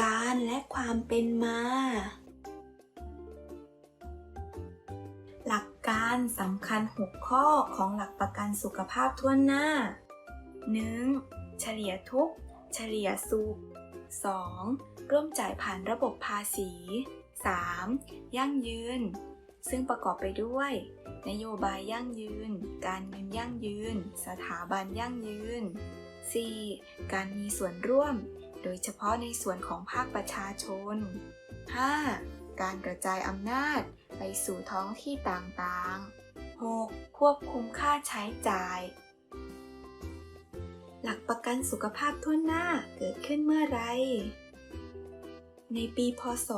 การและความเป็นมา หลักการสำคัญ 6 ข้อของหลักประกันสุขภาพทั่วหน้า 1. เฉลี่ยทุก เฉลี่ยสุข 2. ร่วมจ่ายผ่านระบบภาษี 3. ยั่งยืน ซึ่งประกอบไปด้วย นโยบายยั่งยืน การเงินยั่งยืน สถาบันยั่งยืน 4. การมีส่วนร่วม โดยเฉพาะในส่วนของภาคประชาชน 5. การกระจายอำนาจไปสู่ท้องที่ต่างๆ 6. ควบคุมค่าใช้จ่าย หลักประกันสุขภาพทั่วหน้าเกิดขึ้นเมื่อไรในปีพศ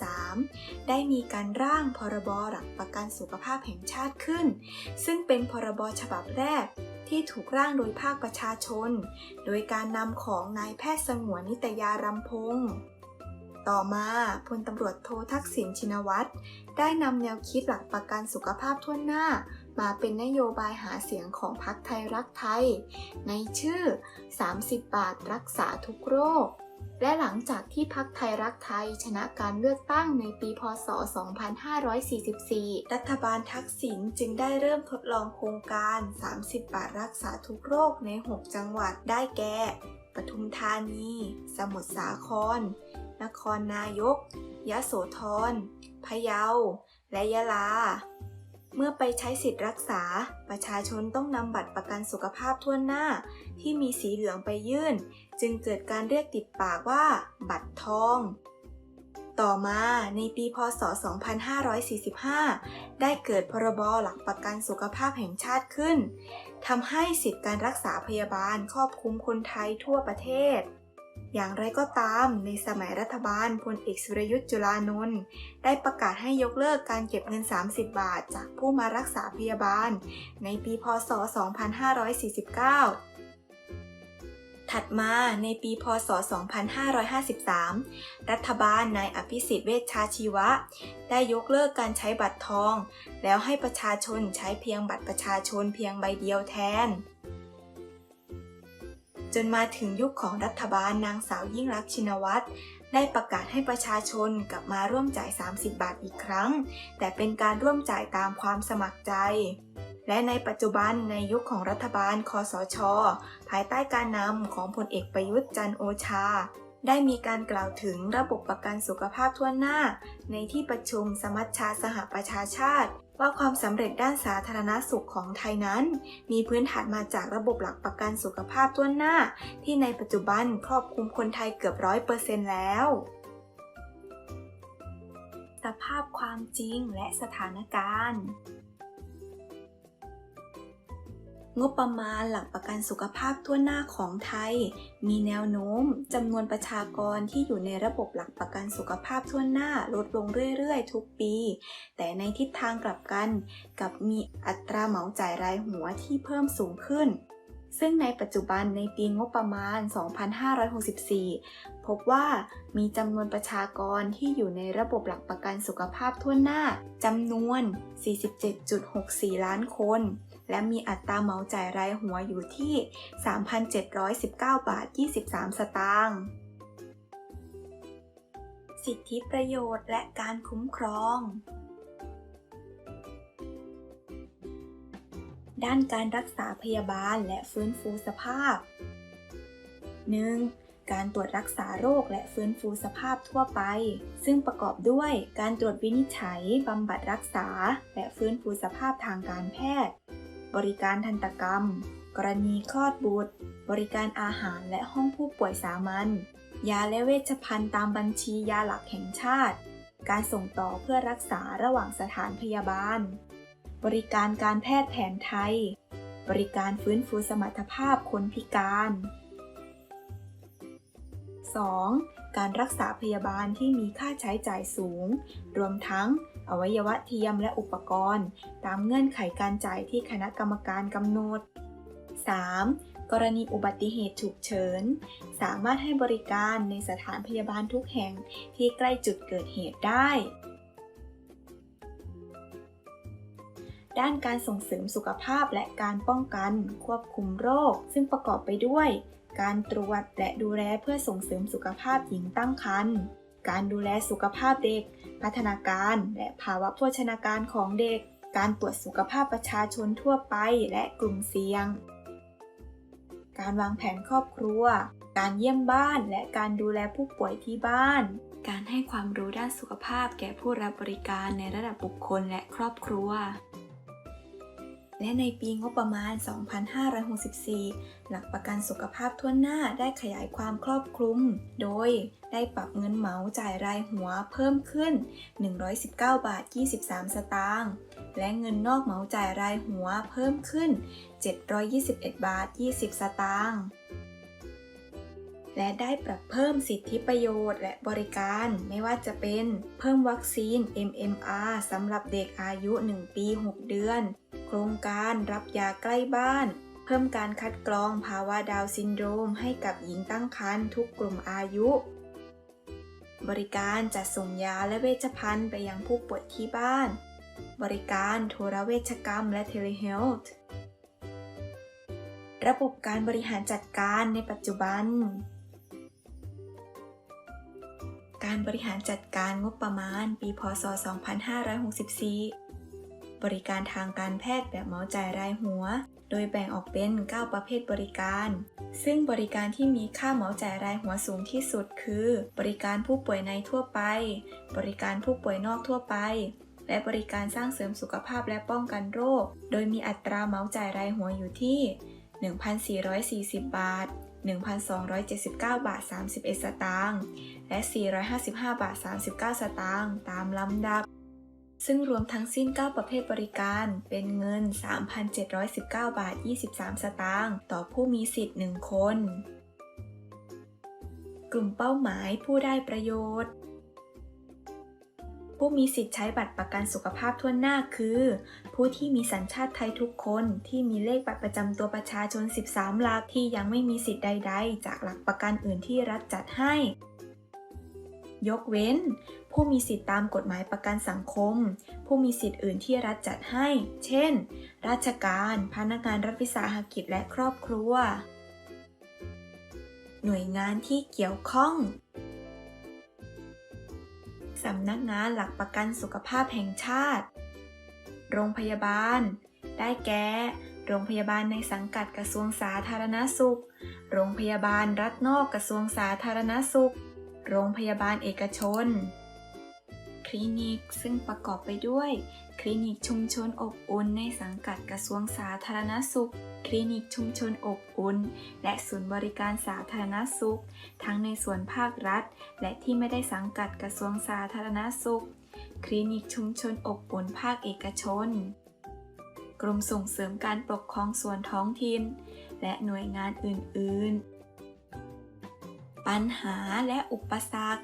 2543 ได้มีการร่างพรบหลักประกันสุขภาพแห่งชาติขึ้น ซึ่งเป็นพรบฉบับแรก ที่ถูกร่างโดยภาคประชาชน โดยการนำของนายแพทย์สงวนนิตยารำพงศ์ต่อมาพลตำรวจโททักษิณชินวัตรได้นำแนวคิดหลักประกันสุขภาพทั่วหน้า มาเป็นนโยบายหาเสียงของพรรคไทยรักไทย ในชื่อ 30 บาทรักษาทุกโรค และหลังจากที่พักไทยรักไทยชนะการเลือกตั้งในปีพศ 2544 รัฐบาลทักษิณจึงได้เริ่มทดลองโครงการ 30 บาทรักษาทุกโรคใน 6 จังหวัดได้แก่ ปทุมธานี สมุทรสาคร นครนายก ยะโสธร พะเยา และยะลา เมื่อไปใช้สิทธิ์รักษา ประชาชนต้องนำบัตรประกันสุขภาพทั่วหน้า ที่มีสีเหลืองไปยื่น จึงเกิดการเรียกติดปากว่า บัตรทอง ต่อมาในปีพศ 2545 ได้เกิดพรบหลักประกันสุขภาพแห่งชาติขึ้นทำให้สิทธิการรักษาพยาบาลครอบคลุมคนไทยทั่วประเทศ อย่างไรก็ตาม ในสมัยรัฐบาลพลเอกสุรยุทธ์จุลานนท์ได้ประกาศให้ยกเลิกการเก็บเงิน 30 บาท จากผู้มารักษาพยาบาล ในปีพศ 2549 ถัดมาในปีพศ 2553 รัฐบาลนายอภิสิทธิ์เวชชาชีวะ ได้ยกเลิกการใช้บัตรทอง แล้วให้ประชาชนใช้เพียงบัตรประชาชนเพียงใบเดียวแทน จนมาถึงยุคของรัฐบาลนางสาวยิ่งรักชินวัตรได้ประกาศให้ประชาชนกลับมาร่วมจ่าย 30 บาทอีกครั้ง แต่เป็นการร่วมจ่ายตามความสมัครใจ และในปัจจุบันในยุคของรัฐบาลคอสช ภายใต้การนำของพลเอกประยุทธ์จันโอชา ได้มีการกล่าวถึงระบบประกันสุขภาพทั่วหน้า ในที่ประชุมสมัชชาสหประชาชาติ ว่าความสำเร็จด้านสาธารณสุขของไทยนั้น มีพื้นฐานมาจากระบบหลักประกันสุขภาพต้นหน้า ที่ในปัจจุบันครอบคลุมคนไทยเกือบร้อยเปอร์เซ็นต์แล้วสภาพความจริงและสถานการณ์ งบประมาณหลักประกันสุขภาพทั่วหน้าของไทย มีแนวโน้มจำนวนประชากรที่อยู่ในระบบหลักประกันสุขภาพทั่วหน้าลดลงเรื่อยๆ ทุกปี แต่ในทิศทางกลับกัน กับมีอัตราเหมาจ่ายรายหัวที่เพิ่มสูงขึ้นซึ่งในปัจจุบันในปีงบประมาณ 2564 พบว่ามีจำนวนประชากรที่อยู่ในระบบหลักประกันสุขภาพทั่วหน้าจำนวน 47.64 ล้านคน และมีอัตราเหมาจ่ายรายหัวอยู่ที่ 3,719 บาท 23 สตางค์ สิทธิประโยชน์และการคุ้มครอง ด้านการรักษาพยาบาลและฟื้นฟูสภาพ 1. การตรวจรักษาโรคและฟื้นฟูสภาพทั่วไป ซึ่งประกอบด้วยการตรวจวินิจฉัย บำบัดรักษา และฟื้นฟูสภาพทางการแพทย์ บริการทันตกรรม กรณีคลอดบุตร บริการอาหารและห้องผู้ป่วยสามัญ ยาและเวชภัณฑ์ตามบัญชียาหลักแห่งชาติ การส่งต่อเพื่อรักษาระหว่างสถานพยาบาล บริการการแพทย์แผนไทย บริการฟื้นฟูสมรรถภาพคนพิการ 2. การรักษาพยาบาลที่มีค่าใช้จ่ายสูง รวมทั้งอวัยวะเทียมและอุปกรณ์ ตามเงื่อนไขการจ่ายที่คณะกรรมการกำหนด 3. กรณีอุบัติเหตุฉุกเฉิน สามารถให้บริการในสถานพยาบาลทุกแห่งที่ใกล้จุดเกิดเหตุได้ ด้านการส่งเสริมสุขภาพและการป้องกันควบคุมโรค ซึ่งประกอบไปด้วย การตรวจและดูแลเพื่อส่งเสริมสุขภาพหญิงตั้งครรภ์ การดูแลสุขภาพเด็ก พัฒนาการและภาวะโภชนาการของเด็ก การตรวจสุขภาพประชาชนทั่วไปและกลุ่มเสี่ยง การวางแผนครอบครัว การเยี่ยมบ้านและการดูแลผู้ป่วยที่บ้าน การให้ความรู้ด้านสุขภาพแก่ผู้รับบริการในระดับบุคคลและครอบครัว และในปีงบประมาณ 2564 หลักประกันสุขภาพทั่วหน้าได้ขยายความครอบคลุม โดยได้ปรับเงินเหมาจ่ายรายหัวเพิ่มขึ้น 119 บาท 23 สตางค์ และเงินนอกเหมาจ่ายรายหัวเพิ่มขึ้น 721 บาท 20 สตางค์และได้ปรับเพิ่มสิทธิประโยชน์และบริการไม่ว่าจะเป็น เพิ่มวัคซีน MMR สำหรับเด็กอายุ 1 ปี 6 เดือน โครงการรับยาใกล้บ้าน เพิ่มการคัดกรองภาวะดาวซินโดรมให้กับหญิงตั้งครรภ์ทุกกลุ่มอายุ บริการจัดส่งยาและเวชภัณฑ์ไปยังผู้ป่วยที่บ้าน บริการโทรเวชกรรมและเทเลเฮลท์ระบบการบริหารจัดการในปัจจุบัน การบริหารจัดการงบประมาณ ปี พศ 2564 บริการทางการแพทย์แบบเหมาจ่ายรายหัว โดยแบ่งออกเป็น 9 ประเภทบริการ ซึ่งบริการที่มีค่าเหมาจ่ายรายหัวสูงที่สุดคือ บริการผู้ป่วยในทั่วไป บริการผู้ป่วยนอกทั่วไป และบริการสร้างเสริมสุขภาพและป้องกันโรค โดยมีอัตราเหมาจ่ายรายหัวอยู่ที่ 1,440 บาท1,279 บาท 31 สตางค์ และ 455 บาท 39 สตางค์ ตามลำดับ ซึ่งรวมทั้งสิ้น 9 ประเภทบริการ เป็นเงิน 3,719 บาท 23 สตางค์ต่อผู้มีสิทธิ์ 1 คน กลุ่มเป้าหมายผู้ได้ประโยชน์ผู้มีสิทธิ์ใช้บัตรประกันสุขภาพทั่วหน้าคือ ผู้ที่มีสัญชาติไทยทุกคนที่มีเลขบัตรประจำตัวประชาชน 13 หลักที่ยังไม่มีสิทธิ์ใด ๆ จากหลักประกันอื่นที่รัฐจัดให้ ยกเว้น ผู้มีสิทธิตามกฎหมายประกันสังคม ผู้มีสิทธิ์อื่นที่รัฐจัดให้ เช่น ราชการ พนักงานรัฐวิสาหกิจและครอบครัว หน่วยงานที่เกี่ยวข้องสำนักงานหลักประกันสุขภาพแห่งชาติ โรงพยาบาล ได้แก่ โรงพยาบาลในสังกัดกระทรวงสาธารณสุข โรงพยาบาลรัฐนอกกระทรวงสาธารณสุข โรงพยาบาลเอกชน คลินิก ซึ่งประกอบไปด้วย คลินิกชุมชนอบอุ่นในสังกัดกระทรวงสาธารณสุข คลินิกชุมชนอบอุ่น และศูนย์บริการสาธารณสุข ทั้งในส่วนภาครัฐ และที่ไม่ได้สังกัดกระทรวงสาธารณสุข คลินิกชุมชนอบอุ่นภาคเอกชน กรมส่งเสริมการปกครองส่วนท้องถิ่น และหน่วยงานอื่น ๆ ปัญหาและอุปสรรค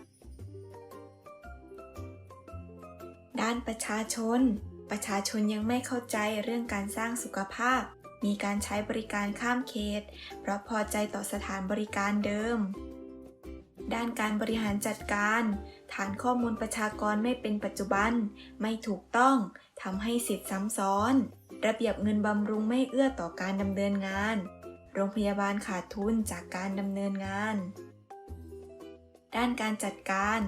ด้านประชาชน ประชาชนยังไม่เข้าใจเรื่องการสร้างสุขภาพ มีการใช้บริการข้ามเขต เพราะพอใจต่อสถานบริการเดิม ด้านการบริหารจัดการ ฐานข้อมูลประชากรไม่เป็นปัจจุบัน ไม่ถูกต้องทำให้สิทธิ์ซ้ำซ้อน ระเบียบเงินบำรุงไม่เอื้อต่อการดำเนินงาน โรงพยาบาลขาดทุนจากการดำเนินงาน ด้านการจัดการ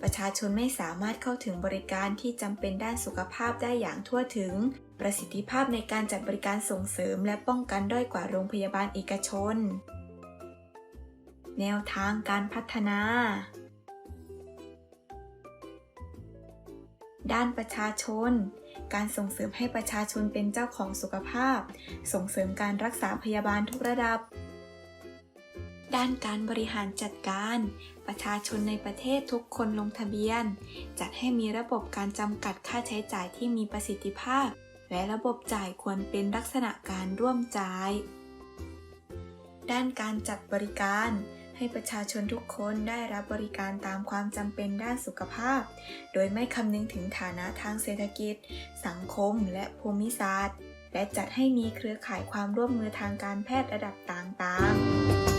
ประชาชนไม่สามารถเข้าถึงบริการที่จำเป็นด้านสุขภาพได้อย่างทั่วถึง ประสิทธิภาพในการจัดบริการส่งเสริม และป้องกันด้อยกว่าโรงพยาบาลเอกชน แนวทางการพัฒนาด้านประชาชน การส่งเสริมให้ประชาชนเป็นเจ้าของสุขภาพ ส่งเสริมการรักษาพยาบาลทุกระดับ ด้านการบริหารจัดการ ประชาชนในประเทศทุกคนลงทะเบียน จัดให้มีระบบการจำกัดค่าใช้จ่ายที่มีประสิทธิภาพ และระบบจ่ายควรเป็นลักษณะการร่วมจ่าย ด้านการจัดบริการให้ประชาชนทุกคนได้รับบริการตามความจำเป็นด้านสุขภาพ โดยไม่คำนึงถึงฐานะทางเศรษฐกิจ สังคม และภูมิศาสตร์ และจัดให้มีเครือข่ายความร่วมมือทางการแพทย์ระดับต่างๆ